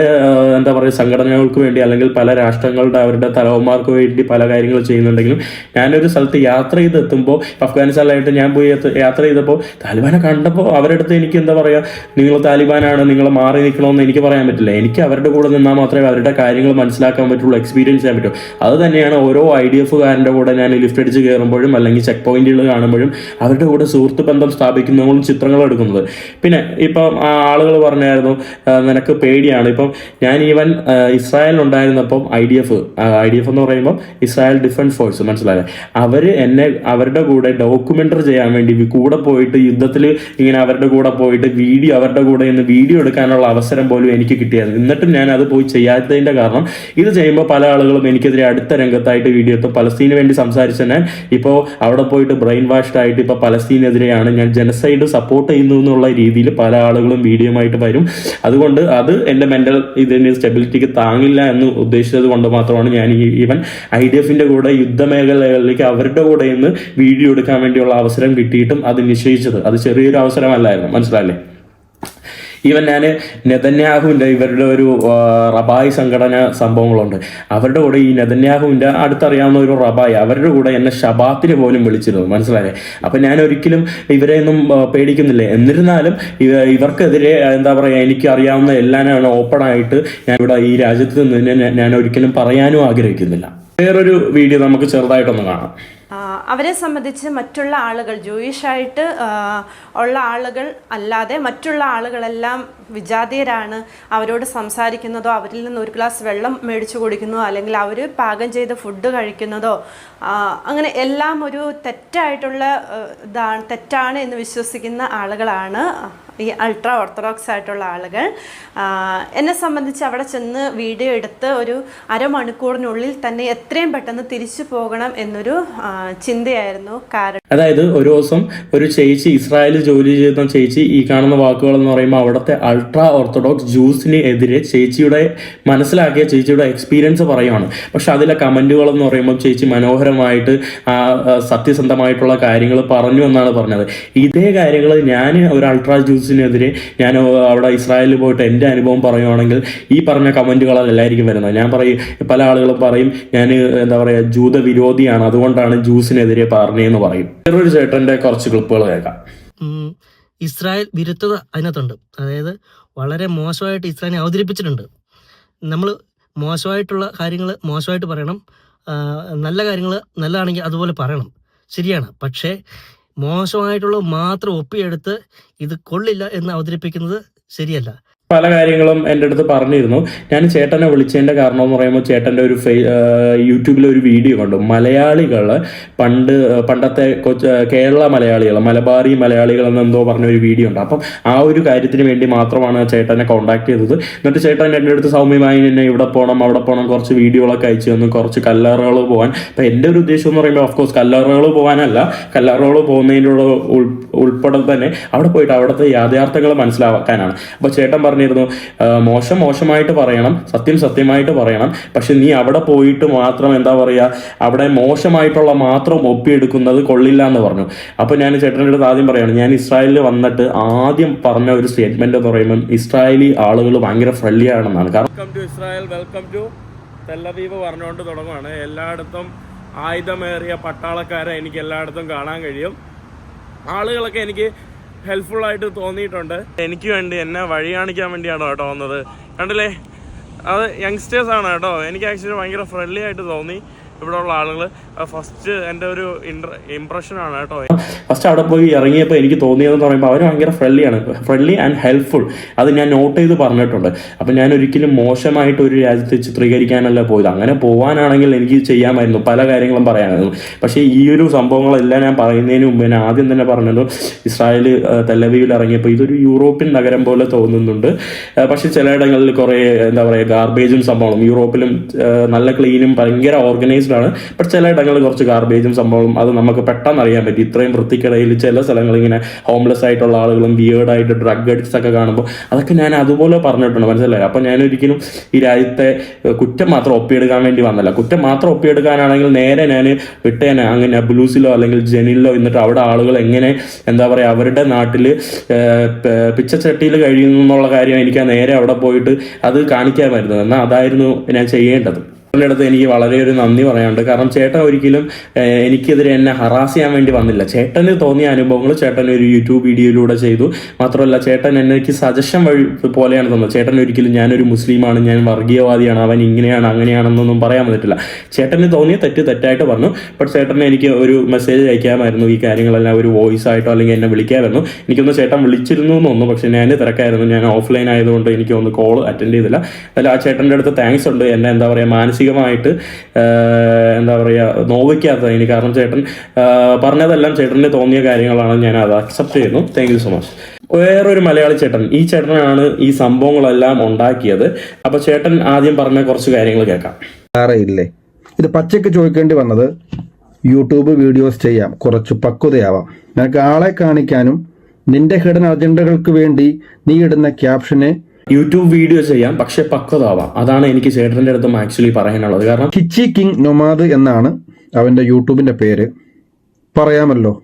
എന്താ പറയുക സംഘടനകൾക്ക് വേണ്ടി അല്ലെങ്കിൽ പല രാഷ്ട്രങ്ങളുടെ അവരുടെ തലവന്മാർക്ക് വേണ്ടി പല കാര്യങ്ങൾ ചെയ്യുന്നുണ്ടെങ്കിലും ഞാനൊരു സ്ഥലത്ത് യാത്ര ചെയ്ത് എത്തുമ്പോൾ അഫ്ഗാനിസ്ഥാനിലായിട്ട് ഞാൻ പോയി യാത്ര ചെയ്തപ്പോൾ താലിബാനെ കണ്ടപ്പോൾ അവരുടെ അടുത്ത് എനിക്ക് എന്താ പറയുക നിങ്ങൾ താലിബാനാണ് നിങ്ങൾ മാറി നിൽക്കണമെന്ന് എനിക്ക് പറയാൻ പറ്റില്ല. എനിക്ക് അവരുടെ കൂടെ നിന്നാൽ മാത്രമേ അവരുടെ കാര്യങ്ങൾ മനസ്സിലാക്കാൻ പറ്റുള്ളൂ എക്സ്പീരിയൻസ് ചെയ്യാൻ പറ്റൂ. അത് തന്നെയാണ് ഓരോ ഐ ഡി എഫുകാരന്റെ കൂടെ ഞാൻ ലിഫ്റ്റ് അടിച്ച് കയറുമ്പോഴും അല്ലെങ്കിൽ ചെക്ക് പോയിന്റുകൾ കാണുമ്പോഴും അവരുടെ കൂടെ സുഹൃത്ത് ബന്ധം സ്ഥാപിക്കുന്നതും ചിത്രങ്ങൾ എടുക്കുന്നത്. പിന്നെ ഇപ്പം ആളുകൾ പറഞ്ഞായിരുന്നു നിനക്ക് പേടിയാണ്. ഇപ്പം ഞാൻ ഈവൻ ഇസ്രായേലിൽ ഉണ്ടായിരുന്നപ്പം I D F I D F എന്ന് പറയുമ്പോൾ ഇസ്രായേൽ ഡിഫൻസ് ഫോഴ്സ് മനസ്സിലായോ? അവർ എന്നെ അവരുടെ കൂടെ ഡോക്യുമെന്ററി ചെയ്യാൻ വേണ്ടി കൂടെ പോയിട്ട് യുദ്ധത്തിൽ ഇങ്ങനെ അവരുടെ കൂടെ പോയിട്ട് വീഡിയോ അവരുടെ കൂടെ നിന്ന് വീഡിയോ എടുക്കാനുള്ള അവസരം പോലും എനിക്ക് കിട്ടിയായിരുന്നു. എന്നിട്ടും ഞാൻ അത് പോയി ചെയ്യാത്തതിന്റെ കാരണം ഇത് ചെയ്യുമ്പോൾ പല ആളുകളും എനിക്കെതിരെ അടുത്ത രംഗത്തായിട്ട് വീഡിയോ എടുത്ത് പലസ്തീന് വേണ്ടി സംസാരിച്ച ഞാൻ ഇപ്പോൾ അവിടെ പോയിട്ട് ബ്രെയിൻ വാഷ്ഡ് ആയിട്ട് ഇപ്പോൾ പലസ്തീനെതിരെയാണ് ഞാൻ ജനസൈഡ് സപ്പോർട്ട് ചെയ്യുന്നു എന്നുള്ള രീതിയിൽ പല ആളുകളും വീഡിയോ ആയിട്ട് വരും. അതുകൊണ്ട് അത് എന്റെ മെന്റൽ ഇതിന് സ്റ്റെബിലിറ്റിക്ക് താങ്ങില്ല എന്ന് ഉദ്ദേശിച്ചത് കൊണ്ട് മാത്രമാണ് ഞാൻ ഈ ഈവൻ ഐ ഡി എഫിന്റെ കൂടെ യുദ്ധമേഖലകളിലേക്ക് അവരുടെ കൂടെ നിന്ന് വീഡിയോ എടുക്കാൻ വേണ്ടിയുള്ള അവസരം കിട്ടിയിട്ടും അത് നിശ്ചയിച്ചത്. അത് ചെറിയൊരു അവസരമല്ലായിരുന്നു. മനസ്സിലായില്ലേ? ഈവൻ ഞാൻ നെതന്യാഹുവിന്റെ ഇവരുടെ ഒരു റബായ് സംഘടന സംഭവങ്ങളുണ്ട്. അവരുടെ കൂടെ ഈ നെതന്യാഹുവിന്റെ അടുത്തറിയാവുന്ന ഒരു റബായ് അവരുടെ കൂടെ എന്നെ ഷബാത്തിന് പോലും വിളിച്ചിരുന്നു. മനസ്സിലായേ? അപ്പം ഞാൻ ഒരിക്കലും ഇവരെ ഒന്നും പേടിക്കുന്നില്ല. എന്നിരുന്നാലും ഇവർക്കെതിരെ എന്താ പറയുക എനിക്ക് അറിയാവുന്ന എല്ലാം ഞാൻ ഓപ്പൺ ആയിട്ട് ഞാൻ ഇവിടെ ഈ രാജ്യത്ത് നിന്ന് ഞാൻ- ഒരിക്കലും പറയാനും ആഗ്രഹിക്കുന്നില്ല. വേറൊരു വീഡിയോ നമുക്ക് ചെറുതായിട്ടൊന്ന് കാണാം. അവരെ സംബന്ധിച്ച് മറ്റുള്ള ആളുകൾ ജൂയിഷായിട്ട് ഉള്ള ആളുകൾ അല്ലാതെ മറ്റുള്ള ആളുകളെല്ലാം വിജാതീയരാണ് അവരോട് സംസാരിക്കുന്നതോ അവരിൽ നിന്ന് ഒരു ഗ്ലാസ് വെള്ളം മേടിച്ചു കുടിക്കുന്നതോ അല്ലെങ്കിൽ അവർ പാകം ചെയ്ത ഫുഡ് കഴിക്കുന്നതോ അങ്ങനെ എല്ലാം ഒരു തെറ്റായിട്ടുള്ള ഇതാണ് തെറ്റാണ് എന്ന് വിശ്വസിക്കുന്ന ആളുകളാണ് ഈ അൾട്രാ ഓർത്തഡോക്സ് ആയിട്ടുള്ള ആളുകൾ. എന്നെ സംബന്ധിച്ച് അവിടെ ചെന്ന് വീഡിയോ എടുത്ത് ഒരു അരമണിക്കൂറിനുള്ളിൽ തന്നെ എത്രയും പെട്ടെന്ന് തിരിച്ചു പോകണം എന്നൊരു ചിന്തയായിരുന്നു. കാരണം അതായത് ഒരു ദിവസം ഒരു ചേച്ചി ഇസ്രായേലിൽ ജോലി ചെയ്യുന്ന ചേച്ചി ഈ കാണുന്ന വാക്കുകൾ എന്ന് പറയുമ്പോൾ അവിടുത്തെ അൾട്രാ ഓർത്തഡോക്സ് ജ്യൂസിന് എതിരെ ചേച്ചിയുടെ മനസ്സിലാക്കിയ ചേച്ചിയുടെ എക്സ്പീരിയൻസ് പറയുവാണ്. പക്ഷെ അതിലെ കമന്റുകൾ എന്ന് പറയുമ്പോൾ ചേച്ചി മനോഹരമായിട്ട് സത്യസന്ധമായിട്ടുള്ള കാര്യങ്ങൾ പറഞ്ഞു എന്നാണ് പറഞ്ഞത്. ഇതേ കാര്യങ്ങൾ ഞാൻ ഒരു അൾട്രാ ജ്യൂസിനെതിരെ ഞാൻ അവിടെ ഇസ്രായേലിൽ പോയിട്ട് എന്റെ അനുഭവം പറയുവാണെങ്കിൽ ഈ പറഞ്ഞ കമന്റുകളല്ലായിരിക്കും വരുന്നത്. ഞാൻ പറയും പല ആളുകളും പറയും ഞാൻ എന്താ പറയുക ജൂത വിരോധിയാണ് അതുകൊണ്ടാണ് ജ്യൂസിനെതിരെ പറഞ്ഞതെന്ന് പറയും. വേറൊരു ചേട്ടന്റെ കുറച്ച് ക്ലിപ്പുകൾ കേൾക്കാം. ഇസ്രായേൽ വിരുദ്ധത അതിനകത്തുണ്ട്. അതായത് വളരെ മോശമായിട്ട് ഇസ്രായേലിനെ അവതരിപ്പിച്ചിട്ടുണ്ട്. നമ്മൾ മോശമായിട്ടുള്ള കാര്യങ്ങൾ മോശമായിട്ട് പറയണം. നല്ല കാര്യങ്ങൾ നല്ലതാണെങ്കിൽ അതുപോലെ പറയണം. ശരിയാണ്. പക്ഷേ മോശമായിട്ടുള്ളത് മാത്രം ഒപ്പിയെടുത്ത് ഇത് കൊള്ളില്ല എന്ന് അവതരിപ്പിക്കുന്നത് ശരിയല്ല. പല കാര്യങ്ങളും എന്റെ അടുത്ത് പറഞ്ഞിരുന്നു. ഞാൻ ചേട്ടനെ വിളിച്ചതിന്റെ കാരണം എന്ന് പറയുമ്പോൾ ചേട്ടന്റെ ഒരു ഫേ യൂട്യൂബിൽ ഒരു വീഡിയോ കണ്ടു. മലയാളികൾ പണ്ട് പണ്ടത്തെ കേരള മലയാളികൾ മലബാറി മലയാളികൾ എന്നെന്തോ പറഞ്ഞ ഒരു വീഡിയോ ഉണ്ട്. അപ്പം ആ ഒരു കാര്യത്തിന് വേണ്ടി മാത്രമാണ് ചേട്ടനെ കോൺടാക്ട് ചെയ്തത്. എന്നിട്ട് ചേട്ടൻ എന്റെ അടുത്ത് സൗമ്യമായി എന്നെ ഇവിടെ പോകണം അവിടെ പോകണം കുറച്ച് വീഡിയോകളൊക്കെ അയച്ചു തന്നു കുറച്ച് കല്ലറുകൾ പോകാൻ. അപ്പം എന്റെ ഒരു ഉദ്ദേശം എന്ന് പറയുമ്പോൾ ഓഫ് കോഴ്സ് കല്ലറുകൾ പോകാനല്ല. കല്ലറുകൾ പോകുന്നതിന്റെ ഉൾ ഉൾപ്പെടെ തന്നെ അവിടെ പോയിട്ട് അവിടുത്തെ യാഥാർത്ഥ്യങ്ങൾ മനസ്സിലാക്കാനാണ്. അപ്പോൾ ചേട്ടൻ പറഞ്ഞിരുന്നു "ആ, മോശം മോശമായിട്ട് പറയണം സത്യം സത്യമായിട്ട് പറയണം പക്ഷെ നീ അവിടെ പോയിട്ട് മാത്രം എന്താ പറയുക അവിടെ മോശമായിട്ടുള്ള മാത്രം ഒപ്പിയെടുക്കുന്നത് കൊള്ളില്ല എന്ന് പറഞ്ഞു. അപ്പോൾ ഞാൻ ചേട്ടന്റെ അടുത്ത് ആദ്യം പറയുകയാണ് ഞാൻ ഇസ്രായേലിൽ വന്നിട്ട് ആദ്യം പറഞ്ഞ ഒരു സ്റ്റേറ്റ്മെന്റ് എന്ന് പറയുമ്പോൾ ഇസ്രായേലി ആളുകൾ ഭയങ്കര ഫ്രണ്ട്ലി ആണെന്നാണ്. കാരണം welcome to Israel welcome to പറഞ്ഞുകൊണ്ട് തുടങ്ങുവാണ്. എല്ലായിടത്തും ആയുധമേറിയ പട്ടാളക്കാരെ എനിക്ക് എല്ലായിടത്തും കാണാൻ കഴിയും. ആളുകളൊക്കെ എനിക്ക് ഹെൽപ്ഫുൾ ആയിട്ട് തോന്നിയിട്ടുണ്ട്. എനിക്ക് വേണ്ടി എന്നെ വഴി കാണിക്കാൻ വേണ്ടിയാണോ കേട്ടോ വന്നത്. കണ്ടില്ലേ? അത് യങ്സ്റ്റേഴ്സ് ആണ് കേട്ടോ. എനിക്ക് ആക്ച്വലി ഭയങ്കര ഫ്രണ്ട്ലി ആയിട്ട് തോന്നി. ഇവിടെ ഉള്ള ആളുകൾ ഫസ്റ്റ് എന്റെ ഒരു ഇംപ്രഷൻ ആണ് കേട്ടോ. ഫസ്റ്റ് അവിടെ പോയി ഇറങ്ങിയപ്പോൾ എനിക്ക് തോന്നിയതെന്ന് പറയുമ്പോൾ അവർ ഭയങ്കര ഫ്രണ്ട്ലി ആണ്. ഫ്രണ്ട്ലി ആൻഡ് ഹെൽപ്ഫുൾ അത് ഞാൻ നോട്ട് ചെയ്ത് പറഞ്ഞിട്ടുണ്ട്. അപ്പം ഞാൻ ഒരിക്കലും മോശമായിട്ട് ഒരു രാജ്യത്ത് ചിത്രീകരിക്കാനല്ല പോയത്. അങ്ങനെ പോകാനാണെങ്കിൽ എനിക്ക് ചെയ്യാമായിരുന്നു. പല കാര്യങ്ങളും പറയാനായിരുന്നു. പക്ഷേ ഈ ഒരു സംഭവങ്ങളെല്ലാം ഞാൻ പറയുന്നതിന് മുമ്പ് ഞാൻ ആദ്യം തന്നെ പറഞ്ഞത് ഇസ്രായേൽ തെല്ലവീവിൽ ഇറങ്ങിയപ്പോൾ ഇതൊരു യൂറോപ്യൻ നഗരം പോലെ തോന്നുന്നുണ്ട്. പക്ഷേ ചിലയിടങ്ങളിൽ കുറേ എന്താ പറയുക ഗാർബേജും സംഭവങ്ങളും യൂറോപ്പിലും നല്ല ക്ലീനും ഭയങ്കര ഓർഗനൈസ്ഡ് ആണ് ചില ഇടങ്ങളിൽ കുറച്ച് ഗാർബേജും സംഭവം അത് നമുക്ക് പെട്ടെന്ന് അറിയാൻ പറ്റും. ഇത്രയും വൃത്തിക്കിടയിൽ ചില സ്ഥലങ്ങൾ ഇങ്ങനെ ഹോംലെസ് ആയിട്ടുള്ള ആളുകളും വിയേർഡായിട്ട് ഡ്രഗ് അഡിക്ട്സ് ഒക്കെ കാണുമ്പോൾ അതൊക്കെ ഞാൻ അതുപോലെ പറഞ്ഞിട്ടുണ്ട് മനസ്സിലായി? അപ്പം ഞാൻ ഒരിക്കലും ഈ രാജ്യത്തെ കുറ്റം മാത്രം ഒപ്പിയെടുക്കാൻ വേണ്ടി വന്നല്ല. കുറ്റം മാത്രം ഒപ്പിയെടുക്കാനാണെങ്കിൽ നേരെ ഞാൻ വിട്ടേനെ അങ്ങനെ ബ്ലൂസിലോ അല്ലെങ്കിൽ ജെനിലോ എന്നിട്ട് അവിടെ ആളുകൾ എങ്ങനെ എന്താ പറയുക അവരുടെ നാട്ടിൽ പിച്ചച്ചട്ടിയിൽ കഴിയുന്നു എന്നുള്ള കാര്യം എനിക്ക് നേരെ അവിടെ പോയിട്ട് അത് കാണിക്കാമായിരുന്നു എന്നാൽ അതായിരുന്നു ഞാൻ ചെയ്യേണ്ടത്. അടുത്ത് എനിക്ക് വളരെ ഒരു നന്ദി പറയാനുണ്ട്. കാരണം ചേട്ടൻ ഒരിക്കലും എനിക്കെതിരെ എന്നെ ഹറാസ് ചെയ്യാൻ വേണ്ടി വന്നില്ല. ചേട്ടന് തോന്നിയ അനുഭവങ്ങൾ ചേട്ടൻ ഒരു യൂട്യൂബ് വീഡിയോയിലൂടെ ചെയ്തു. മാത്രമല്ല ചേട്ടൻ എനിക്ക് സജഷൻ വഴി പോലെയാണ് തന്നത്. ചേട്ടൻ ഒരിക്കലും ഞാനൊരു മുസ്ലിമാണ് ഞാൻ വർഗീയവാദിയാണ് അവൻ ഇങ്ങനെയാണ് അങ്ങനെയാണെന്നൊന്നും പറയാൻ പറ്റില്ല ചേട്ടന് തോന്നിയ തെറ്റ് തെറ്റായിട്ട് പറഞ്ഞു. ബട്ട് ചേട്ടന് എനിക്ക് ഒരു മെസ്സേജ് അയക്കാമായിരുന്നു. ഈ കാര്യങ്ങളെല്ലാം ഒരു വോയിസ് ആയിട്ടോ അല്ലെങ്കിൽ എന്നെ വിളിക്കാമായിരുന്നു. എനിക്കൊന്ന് ചേട്ടൻ വിളിച്ചിരുന്നു എന്നൊന്നു. പക്ഷെ ഞാൻ തിരക്കായിരുന്നു. ഞാൻ ഓഫ്ലൈൻ ആയതുകൊണ്ട് എനിക്കൊന്ന് കോൾ അറ്റൻഡ് ചെയ്തില്ല. അല്ല ആ ചേട്ടന്റെ അടുത്ത് താങ്ക്സ് ഉണ്ട്. എന്നെ എന്താ പറയുക മാനസികമായിട്ട് എന്താ പറയുക നോവിക്കാത്തതിന് കാരണം ചേട്ടൻ പറഞ്ഞതെല്ലാം ചേട്ടന് തോന്നിയ കാര്യങ്ങളാണ് ഞാൻ അത് അക്സെപ്റ്റ് ചെയ്യുന്നു. താങ്ക് സോ മച്ച് വേറൊരു മലയാളി ചേട്ടൻ. ഈ ചേട്ടനാണ് ഈ സംഭവങ്ങളെല്ലാം ഉണ്ടാക്കിയത്. അപ്പൊ ചേട്ടൻ ആദ്യം പറഞ്ഞ കുറച്ച് കാര്യങ്ങൾ കേൾക്കാം. അറിയില്ലേ ഇത് പച്ചയ്ക്ക് ചോദിക്കേണ്ടി വന്നത് യൂട്യൂബ് വീഡിയോസ് ചെയ്യാം. കുറച്ച് പക്വതയാവാം. നിനക്ക് ആളെ കാണിക്കാനും നിന്റെ ഹിഡൻ അജണ്ടകൾക്ക് വേണ്ടി നീ ഇടുന്ന ക്യാപ്ഷന് യൂട്യൂബ് വീഡിയോ ചെയ്യാം പക്ഷെ പക്വതാവാം. അതാണ് എനിക്ക് ചേട്ടന്റെ അടുത്തും ആക്ച്വലി പറയാനുള്ളത്. കാരണം കിച്ചി കിങ് നൊമാദ് എന്നാണ് അവന്റെ യൂട്യൂബിന്റെ പേര്. പറയാമല്ലോ.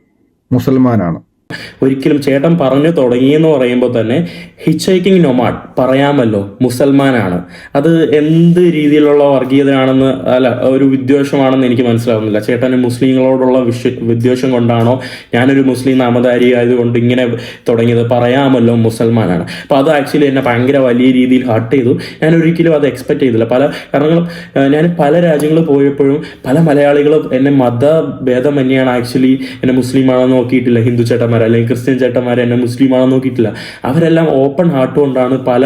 മുസൽമാനാണ്. ഒരിക്കലും ചേട്ടൻ പറഞ്ഞു തുടങ്ങിയെന്ന് പറയുമ്പോൾ തന്നെ ഹിച്ചൈക്കിംഗ് നൊമാഡ് പറയാമല്ലോ മുസൽമാനാണ്. അത് എന്ത് രീതിയിലുള്ള വർഗീയതയാണെന്ന് അല്ല ഒരു വിദ്വേഷമാണെന്ന് എനിക്ക് മനസ്സിലാവുന്നില്ല. ചേട്ടന് മുസ്ലിങ്ങളോടുള്ള വിശ്വ വിദ്വേഷം കൊണ്ടാണോ ഞാനൊരു മുസ്ലിം നാമധാരി ആയതുകൊണ്ട് ഇങ്ങനെ തുടങ്ങിയത്? പറയാമല്ലോ മുസൽമാനാണ്. അപ്പോൾ അത് ആക്ച്വലി എന്നെ ഭയങ്കര വലിയ രീതിയിൽ ഹർട്ട് ചെയ്തു. ഞാൻ ഒരിക്കലും അത് എക്സ്പെക്ട് ചെയ്തില്ല. പല കാരണങ്ങൾ ഞാൻ പല രാജ്യങ്ങൾ പോയപ്പോഴും പല മലയാളികളും എന്നെ മതഭേദം തന്നെയാണ് ആക്ച്വലി എന്നെ മുസ്ലിം മുസ്ലിമാണെന്ന് നോക്കിയിട്ടില്ല ഹിന്ദു ചേട്ടന്മാർ അല്ലെങ്കിൽ ക്രിസ്ത്യൻ ചേട്ടന്മാർ എന്നെ മുസ്ലിമാണെന്ന് നോക്കിയിട്ടില്ല. അവരെല്ലാം ഓപ്പൺ ഹാർട്ട് കൊണ്ടാണ് പല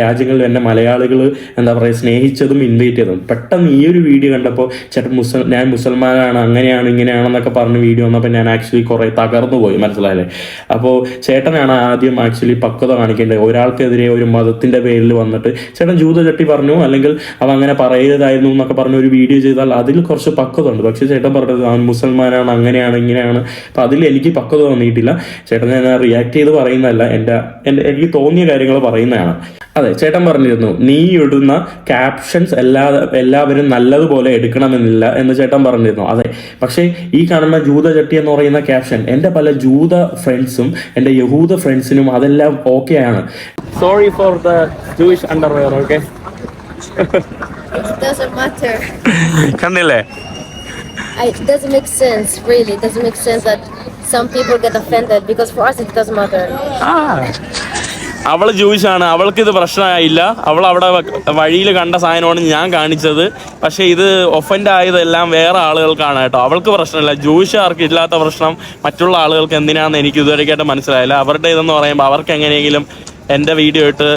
രാജ്യങ്ങളിലും എന്നെ മലയാളികൾ എന്താ പറയുക സ്നേഹിച്ചതും ഇൻവൈറ്റ് ചെയ്തതും. പെട്ടെന്ന് ഈ ഒരു വീഡിയോ കണ്ടപ്പോൾ ചേട്ടൻ മുസൽ ഞാൻ മുസൽമാനാണ് അങ്ങനെയാണ് ഇങ്ങനെയാണെന്നൊക്കെ പറഞ്ഞ വീഡിയോ വന്നപ്പോൾ ഞാൻ ആക്ച്വലി കുറേ തകർന്നു പോയി മനസ്സിലായില്ലേ? അപ്പോൾ ചേട്ടനാണ് ആദ്യം ആക്ച്വലി പക്വത കാണിക്കേണ്ടത്. ഒരാൾക്കെതിരെ ഒരു മതത്തിന്റെ പേരിൽ വന്നിട്ട് ചേട്ടൻ ജൂത ചട്ടി പറഞ്ഞു അല്ലെങ്കിൽ അവ അങ്ങനെ പറയരുതായിരുന്നു എന്നൊക്കെ പറഞ്ഞ ഒരു വീഡിയോ ചെയ്താൽ അതിൽ കുറച്ച് പക്വത ഉണ്ട്. പക്ഷേ ചേട്ടൻ പറഞ്ഞത് മുസൽമാനാണ് അങ്ങനെയാണ് ഇങ്ങനെയാണ്. അപ്പം അതിൽ എനിക്ക് പക്വത തോന്നിയിട്ടില്ല ചേട്ടൻ ഞാൻ റിയാക്ട് ചെയ്ത് പറയുന്നതല്ല എന്റെ എന്റെ എനിക്ക് തോന്നിയ കാര്യങ്ങൾ പറയുന്നതാണ്. അതെ ചേട്ടൻ പറഞ്ഞിരുന്നു നീ ഇടുന്ന ക്യാപ്ഷൻസ് എല്ലാ എല്ലാവരും നല്ലതുപോലെ എടുക്കണമെന്നില്ല എന്ന് ചേട്ടൻ പറഞ്ഞിരുന്നു. അതെ പക്ഷേ ഈ കാണുന്ന ജൂത ചട്ടി എന്ന് പറയുന്ന ക്യാപ്ഷൻ എന്റെ പല ജൂത ഫ്രണ്ട്സും എന്റെ യഹൂദ ഫ്രണ്ട്സിനും അതെല്ലാം ഓക്കെ ആണ്. Sorry for the Jewish underwear okay. കണ്ടില്ലേ I, it doesn't make sense, really. It doesn't make sense that some people get offended because for us it doesn't matter. അവൾ ജൂയിഷാണ്. അവൾക്ക് ഇത് പ്രശ്നമായില്ല. അവൾ അവിടെ വഴിയിൽ കണ്ട സാധനമാണ് ഞാൻ കാണിച്ചത്. പക്ഷേ ഇത് ഒഫൻഡ് ആയതെല്ലാം വേറെ ആളുകൾക്കാണ് കേട്ടോ. അവൾക്ക് പ്രശ്നമില്ല. ജൂയിഷുകാർക്ക് ഇല്ലാത്ത പ്രശ്നം മറ്റുള്ള ആളുകൾക്ക് എന്തിനാണെന്ന് എനിക്ക് ഇതുവരെയായിട്ട് മനസ്സിലായില്ല. അവരുടെ ഇതെന്ന് പറയുമ്പോൾ അവർക്ക് എങ്ങനെയെങ്കിലും എന്റെ വീഡിയോ ഇട്ട്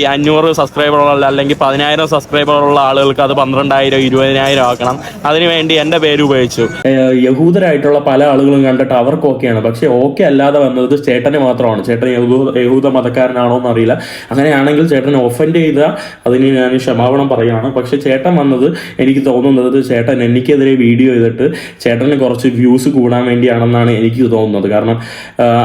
ഈ അഞ്ഞൂറ് സബ്സ്ക്രൈബറുള്ള അല്ലെങ്കിൽ പതിനായിരം സബ്സ്ക്രൈബറുള്ള ആളുകൾക്ക് അത് പന്ത്രണ്ടായിരം ഇരുപതിനായിരം ആക്കണം. അതിനുവേണ്ടി എന്റെ പേര് ഉപയോഗിച്ചു. യഹൂദരായിട്ടുള്ള പല ആളുകളും കണ്ടിട്ട് അവർക്ക് ഓക്കെയാണ്. പക്ഷേ ഓക്കെ അല്ലാതെ വന്നത് ചേട്ടന് മാത്രമാണ്. ചേട്ടൻ യഹൂദ യഹൂദ മതക്കാരനാണോ എന്നറിയില്ല. അങ്ങനെയാണെങ്കിൽ ചേട്ടൻ ഒഫൻഡ് ചെയ്ത അതിന് ഞാൻ ക്ഷമാപണം പറയുകയാണ് പക്ഷെ ചേട്ടൻ വന്നത് എനിക്ക് തോന്നുന്നത് ചേട്ടൻ എനിക്കെതിരെ വീഡിയോ ചെയ്തിട്ട് ചേട്ടന് കുറച്ച് വ്യൂസ് കൂടാൻ വേണ്ടിയാണെന്നാണ് എനിക്ക് തോന്നുന്നത്. കാരണം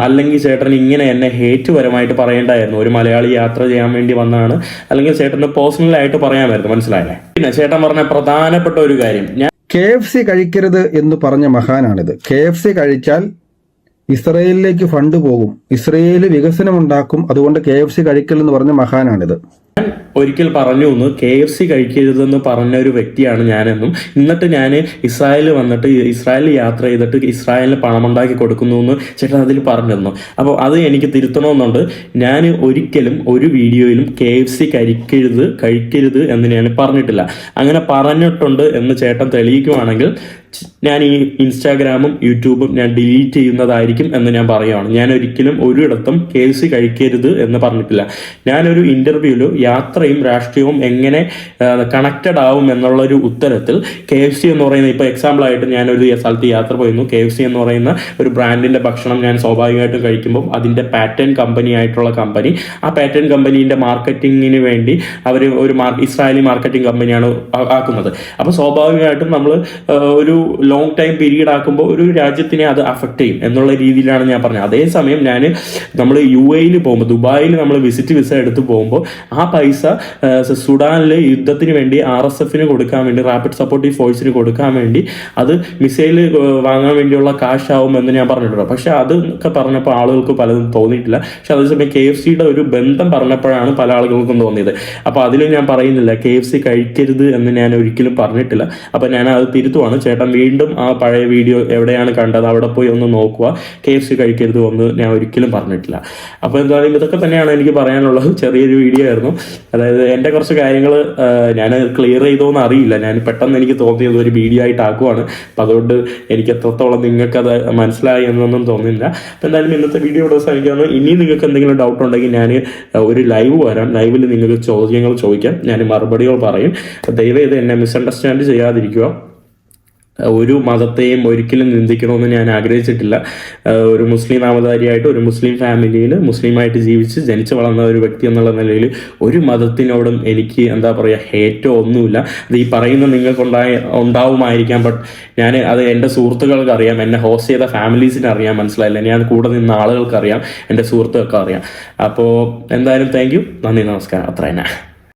അല്ലെങ്കിൽ ചേട്ടൻ ഇങ്ങനെ എന്നെ ഹേറ്റ് പരമായിട്ട് പറയേണ്ടായിരുന്നു. ഒരു മലയാളി യാത്ര ചെയ്യാൻ വേണ്ടി വന്നാണ്. അല്ലെങ്കിൽ ചേട്ടന് പേഴ്സണലായിട്ട് പറയാമായിരുന്നു മനസ്സിലായല്ലേ? പിന്നെ ചേട്ടൻ പറഞ്ഞ പ്രധാനപ്പെട്ട ഒരു കാര്യം. ഞാൻ കെ എഫ് സി കഴിക്കരുത് എന്ന് പറഞ്ഞ മഹാനാണിത്. കെ എഫ് സി കഴിച്ചാൽ ഇസ്രയേലിലേക്ക് ഫണ്ട് പോകും. ഇസ്രയേൽ വികസനം ഉണ്ടാക്കും അതുകൊണ്ട് കെ എഫ് സി കഴിക്കൽ എന്ന് പറഞ്ഞ മഹാനാണിത്. ഒരിക്കൽ പറഞ്ഞു ഒന്ന് കെ എഫ് സി കഴിക്കരുതെന്ന് പറഞ്ഞ ഒരു വ്യക്തിയാണ് ഞാനെന്നും. എന്നിട്ട് ഞാൻ ഇസ്രായേലിൽ വന്നിട്ട് ഇസ്രായേലിൽ യാത്ര ചെയ്തിട്ട് ഇസ്രായേലിന് പണമുണ്ടാക്കി കൊടുക്കുന്നു എന്ന് ചേട്ടൻ അതിൽ പറഞ്ഞിരുന്നു. അപ്പോൾ അത് എനിക്ക് തിരുത്തണമെന്നുണ്ട്. ഞാൻ ഒരിക്കലും ഒരു വീഡിയോയിലും കെ എഫ് സി കഴിക്കരുത് കഴിക്കരുത് എന്ന് ഞാൻ പറഞ്ഞിട്ടില്ല. അങ്ങനെ പറഞ്ഞിട്ടുണ്ട് എന്ന് ചേട്ടൻ തെളിയിക്കുവാണെങ്കിൽ ഞാൻ ഈ ഇൻസ്റ്റാഗ്രാമും യൂട്യൂബും ഞാൻ ഡിലീറ്റ് ചെയ്യുന്നതായിരിക്കും എന്ന് ഞാൻ പറയുകയാണ് ഞാൻ ഒരിക്കലും ഒരിടത്തും കെ എഫ് സി കഴിക്കരുത് എന്ന് പറഞ്ഞിട്ടില്ല. ഞാനൊരു ഇന്റർവ്യൂവിൽ യാത്രയും രാഷ്ട്രീയവും എങ്ങനെ കണക്റ്റഡ് ആവും എന്നുള്ളൊരു ഉത്തരത്തിൽ കെ എഫ് സി എന്ന് പറയുന്ന ഇപ്പോൾ എക്സാമ്പിൾ ആയിട്ട് ഞാൻ ഒരു സ്ഥലത്ത് യാത്ര പോയിരുന്നു. കെ എഫ് സി എന്ന് പറയുന്ന ഒരു ബ്രാൻഡിന്റെ ഭക്ഷണം ഞാൻ സ്വാഭാവികമായിട്ടും കഴിക്കുമ്പോൾ അതിന്റെ പാറ്റേൺ കമ്പനി ആയിട്ടുള്ള കമ്പനി ആ പാറ്റേൺ കമ്പനീന്റെ മാർക്കറ്റിങ്ങിന് വേണ്ടി അവർ ഒരു ഇസ്രായേലി മാർക്കറ്റിംഗ് കമ്പനിയാണ് ആക്കുന്നത്. അപ്പോൾ സ്വാഭാവികമായിട്ടും നമ്മൾ ഒരു ലോങ് ടൈം പീരീഡ് ആക്കുമ്പോൾ ഒരു രാജ്യത്തിനെ അത് അഫക്റ്റ് ചെയ്യും എന്നുള്ള രീതിയിലാണ് ഞാൻ പറഞ്ഞത്. അതേസമയം ഞാൻ നമ്മൾ യു എയിൽ പോകുമ്പോൾ ദുബായിൽ നമ്മൾ വിസിറ്റ് വിസ എടുത്ത് പോകുമ്പോൾ ആ പൈസ ആ, സുഡാനിൽ യുദ്ധത്തിന് വേണ്ടി ആർ എസ് എഫിന് കൊടുക്കാൻ വേണ്ടി റാപ്പിഡ് സപ്പോർട്ടീവ് ഫോഴ്സിന് കൊടുക്കാൻ വേണ്ടി അത് മിസൈൽ വാങ്ങാൻ വേണ്ടിയുള്ള കാശ് ആവും എന്ന് ഞാൻ പറഞ്ഞിട്ടുണ്ട്. പക്ഷെ അതൊക്കെ പറഞ്ഞപ്പോൾ ആളുകൾക്ക് പലതും തോന്നിയിട്ടില്ല. പക്ഷെ അതേസമയം കെ എഫ് സിയുടെ ഒരു ബന്ധം പറഞ്ഞപ്പോഴാണ് പല ആളുകൾക്കും തോന്നിയത്. അപ്പോൾ അതിലും ഞാൻ പറയുന്നില്ല കെ എഫ് സി കഴിക്കരുത് എന്ന് ഞാൻ ഒരിക്കലും പറഞ്ഞിട്ടില്ല. അപ്പോൾ ഞാൻ അത് തിരുത്തുവാണ്. ചേട്ടൻ വീണ്ടും ആ പഴയ വീഡിയോ എവിടെയാണ് കണ്ടത് അവിടെ പോയി ഒന്ന് നോക്കുക. കെ എഫ് സി കഴിക്കരുത് എന്ന് ഞാൻ ഒരിക്കലും പറഞ്ഞിട്ടില്ല. അപ്പോൾ എന്തായാലും ഇതൊക്കെ തന്നെയാണ് എനിക്ക് പറയാനുള്ളത്. ചെറിയൊരു വീഡിയോ ആയിരുന്നു. അതായത് എന്റെ കുറച്ച് കാര്യങ്ങൾ ഞാൻ ക്ലിയർ ചെയ്തോന്ന് അറിയില്ല. ഞാൻ പെട്ടെന്ന് എനിക്ക് തോന്നിയത് ഒരു വീഡിയോ ആയിട്ട് ആക്കുവാണ്. അപ്പം അതുകൊണ്ട് എനിക്ക് എത്രത്തോളം നിങ്ങൾക്ക് അത് മനസ്സിലായി എന്നൊന്നും തോന്നില്ല. അപ്പം എന്തായാലും ഇന്നത്തെ വീഡിയോ ഇവിടെ അവസാനിക്കുകയാണ്. ഇനി നിങ്ങൾക്ക് എന്തെങ്കിലും ഡൗട്ട് ഉണ്ടെങ്കിൽ ഞാൻ ഒരു ലൈവ് വരാം. ലൈവിൽ നിങ്ങൾക്ക് ചോദ്യങ്ങൾ ചോദിക്കാം. ഞാൻ മറുപടികൾ പറയും. ദയവേത് എന്നെ മിസ്അണ്ടർസ്റ്റാൻഡ് ചെയ്യാതിരിക്കുക. ഒരു മതത്തെയും ഒരിക്കലും നിന്ദിക്കണമെന്ന് ഞാൻ ആഗ്രഹിച്ചിട്ടില്ല. ഒരു മുസ്ലിം നാമധാരിയായിട്ട് ഒരു മുസ്ലിം ഫാമിലിയിൽ മുസ്ലിമായിട്ട് ജീവിച്ച് ജനിച്ചു വളർന്ന ഒരു വ്യക്തി എന്നുള്ള നിലയിൽ ഒരു മതത്തിനോടും എനിക്ക് എന്താ പറയുക ഹേറ്റോ ഒന്നുമില്ല. അത് ഈ പറയുന്ന നിങ്ങൾക്കുണ്ടായ ഉണ്ടാവുമായിരിക്കാം. ബട്ട് ഞാൻ അത് എന്റെ സുഹൃത്തുക്കൾക്ക് അറിയാം. എന്നെ ഹോസ്റ്റ് ചെയ്ത ഫാമിലീസിന് അറിയാം. മനസ്സിലായില്ല? ഞാൻ കൂടെ നിന്ന ആളുകൾക്ക് അറിയാം. എന്റെ സുഹൃത്തുക്കൾക്ക് അറിയാം. അപ്പോൾ എന്തായാലും താങ്ക് യു നന്ദി നമസ്കാരം. അത്ര തന്നെ